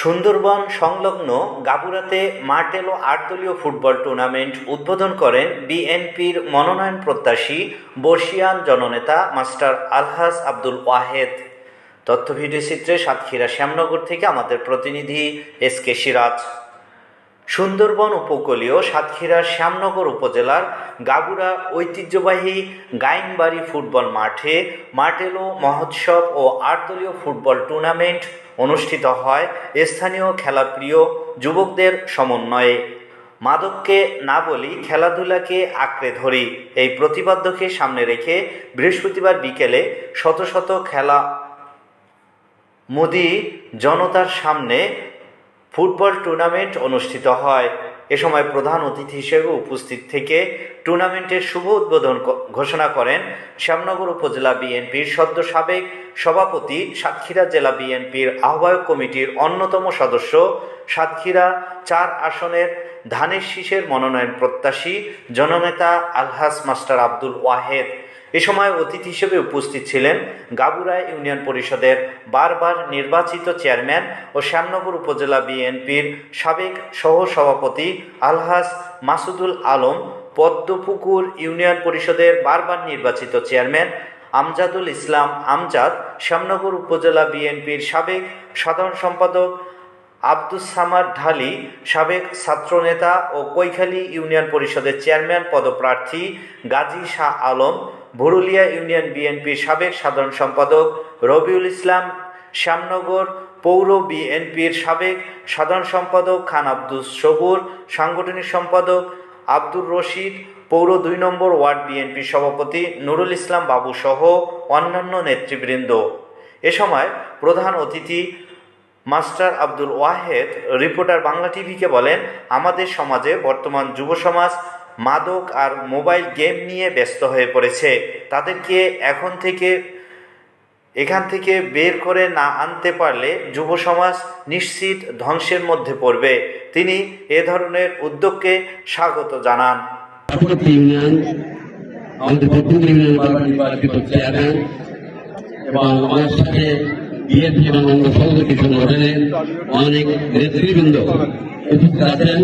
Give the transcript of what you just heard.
সুন্দরবন সংলগ্ন গাবুরাতে মার্টেলো আটদলীয় আট football tournament উদ্বোধন করেন বিএনপির মনোনয়ন প্রত্যাশী বর্ষিয়ান জননেতা মাস্টার আলহাস আব্দুল ওয়াহেদ। তথ্য ভিডিও চিত্রে সাতক্ষীরা শ্যামনগর থেকে আমাদের প্রতিনিধি এস কে সিরাজ। সুন্দরবন উপকূলীয় সাতক্ষীরার শ্যামনগর উপজেলার গাবুরা ঐতিহ্যবাহী গাইনবাড়ি ফুটবল মাঠে মার্টেলো মহোৎসব ও আট দলীয় ফুটবল টুর্নামেন্ট অনুষ্ঠিত হয় স্থানীয় খেলাপ্রিয় যুবকদের সমন্বয়ে। মাদককে না বলি খেলাধুলাকে আঁকড়ে ধরি। এই প্রতিপাদ্যকে সামনে রেখে বৃহস্পতিবার বিকেলে শত শত খেলা মোদি জনতার সামনে ফুটবল টুর্নামেন্ট অনুষ্ঠিত হয়। এ সময় প্রধান অতিথি হিসেবে উপস্থিত থেকে টুর্নামেন্টের শুভ উদ্বোধন ঘোষণা করেন শ্যামনগর উপজেলা বিএনপির সদ্য সাবেক সভাপতি, সাতক্ষীরা জেলা বিএনপির আহ্বায়ক কমিটির অন্যতম সদস্য সাতক্ষীরা চার আসনের ধানের শীষের মনোনয়ন প্রত্যাশী জননেতা আলহাস মাস্টার আব্দুল ওয়াহেদ। এ সময় অতিথি হিসেবে উপস্থিত ছিলেন গাবুরা ইউনিয়ন পরিষদের বারবার নির্বাচিত চেয়ারম্যান ও শ্যামনগর উপজেলা বিএনপির সাবেক সহসভাপতি আলহাস মাসুদুল আলম, পদ্মপুকুর ইউনিয়ন পরিষদের বারবার নির্বাচিত চেয়ারম্যান আমজাদুল ইসলাম আমজাদ, শ্যামনগর উপজেলা বিএনপির সাবেক সাধারণ সম্পাদক আব্দুস সামাদ ঢালি, সাবেক ছাত্রনেতা ও কৈখালী ইউনিয়ন পরিষদের চেয়ারম্যান, পদপ্রার্থী গাজী শাহ আলম, ভুরুলিয়া ইউনিয়ন বিএনপির সাবেক সাধারণ সম্পাদক রবিউল ইসলাম, শ্যামনগর পৌর বিএনপির সাবেক সাধারণ সম্পাদক খান আব্দুস সবুর, সাংগঠনিক সম্পাদক আব্দুর রশিদ, পৌর দুই নম্বর ওয়ার্ড বিএনপি সভাপতি নুরুল ইসলাম বাবু সহ অন্যান্য নেতৃবৃন্দ। এ সময় প্রধান অতিথি মাস্টার আব্দুল ওয়াহেদ, রিপোর্টার বাংলা টিভিকে বলেন, আমাদের সমাজে বর্তমান যুব সমাজ মাদক আর মোবাইল গেম নিয়ে ব্যস্ত হয়ে পড়েছে। তাদেরকে এখন থেকে, এখান থেকে বের করে না আনতে পারলে যুব সমাজ নিশ্চিত ধ্বংসের মধ্যে পড়বে। তিনি এ ধরনের উদ্যোগকে স্বাগত জানান। আমাদের এবং সাথে বিএনপি এবং অন্য সহযোগী সংগঠনের অনেক নেতৃবৃন্দ উপস্থিত আছেন।